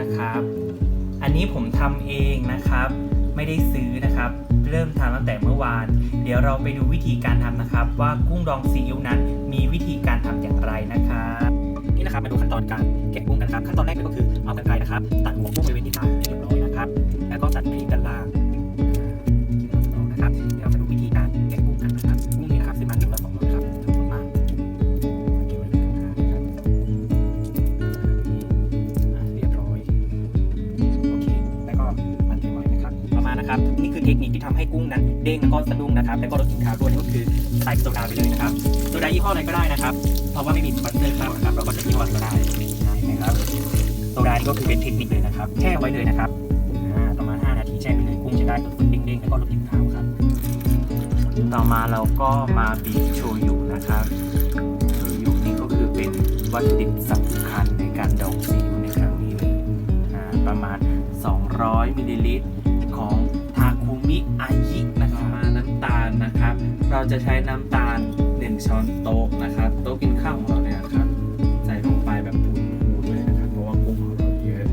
นะครับ อันนี้ผมทำเองนะครับ ไม่ได้ซื้อนะครับ เริ่มทำตั้งแต่เมื่อวาน เดี๋ยวเราไปดูวิธีการทำนะครับ ว่ากุ้งดองซีอิ๊วนั้น มีวิธีการทำอย่างไรนะครับนี่นะครับมาดูขั้นตอนการแกะกุ้งกันครับขั้นตอนแรกเลยก็คือเอากรรไกรนะครับ ตัดหัวกุ้งบริเวณที่ตาให้เรียบร้อยนะครับ แล้วก็ตัดพริกด้านล่าง นะครับนี่คือเทคนิคที่ทำให้กุ้งนั้นเด้งแล้วก็สะดุ้งนะครับแล้วก็ลดกลิ่นคาวด้วยนั่นก็คือใส่โซดาไปเลยนะครับโซดายี่ห้ออะไรก็ได้นะครับ เพราะว่าไม่มีสปอนเซอร์เข้านะครับเราก็จะยี่ห้ออะไรก็ได้นะครับโซดานี่ก็คือเป็นเทคนิคเลยนะครับแช่ไว้เลยนะครับประมาณ 5 นาทีแช่ไปเลยกุ้งจะได้สดๆเด้งๆแล้วก็ลดกลิ่นคาวครับ ต่อมาเราก็มาบีบโชยุนะครับโชยุนี่ก็คือเป็นวัตถุดิบสำคัญในการดองซีอิ๊วในครั้งนี้เลยประมาณ 200มิลลิลิตรของ เราจะใช้น้ำตาล 1 ช้อนโต๊ะนะครับ โต๊ะกินข้าวของเราเนี่ยครับ ใส่ลงไปแบบพูนๆเลยนะครับ เพราะว่ากุ้งของเราเยอะ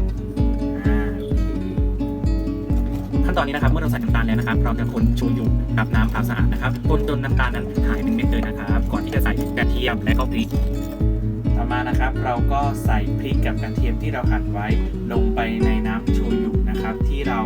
อ่าขั้นตอนนี้นะครับ เมื่อเราใส่น้ำตาลแล้วนะครับ เราจะคนโชยุกับน้ำเปล่าสะอาดนะครับ คนจนน้ำตาลนั้นหายเป็นเม็ดเลยนะครับ ก่อนที่จะใส่กระเทียมและก็พริกต่อมานะครับ เราก็ใส่พริกกับกระเทียมที่เราหั่นไว้ลงไปในน้ำโชยุนะครับ ที่เรา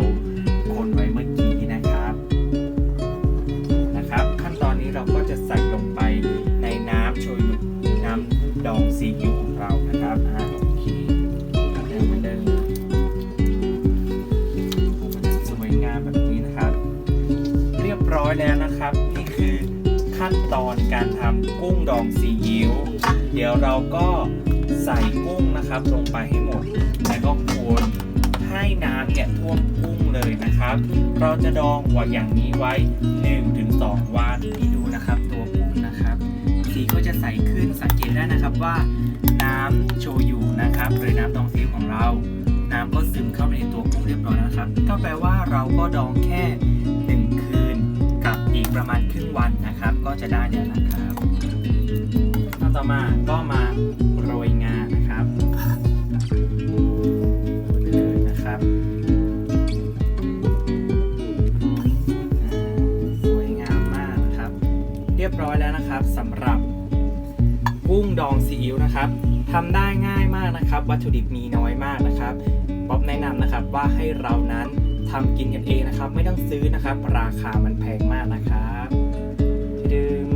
รียบร้อยแล้วนะครับ นี่คือขั้นตอนการทำกุ้งดองซีอิ๊วเดี๋ยวเราก็ใส่กุ้งนะครับลงไปให้หมด แล้วก็คนให้น้ำเนี่ยท่วมกุ้งเลยนะครับ เราจะดองไว้อย่างนี้ไว้ 1-2 วันนี่ดูนะครับตัวกุ้งนะครับ สีก็จะใสขึ้นสังเกตได้นะครับว่า น้ำโชยุนะครับหรือน้ำดองซีอิ๊วของเรา น้ำก็ซึมเข้าไปในตัวกุ้งเรียบร้อยนะครับ ก็แปลว่าเราก็ดองแค่ จะได้แล้วนะครับขั้นต่อมาก็มาโรยงานะครับไปเลยนะครับสวยงามมากนะครับ เรียบร้อยแล้วนะครับสำหรับกุ้งดองซีอิ๊วนะครับทำได้ง่ายมากนะครับ วัตถุดิบมีน้อยมากนะครับป๊อบแนะนำนะครับว่าให้เรานั้นทำกินกันเองนะครับ ไม่ต้องซื้อนะครับ ราคามันแพงมากนะครับ do.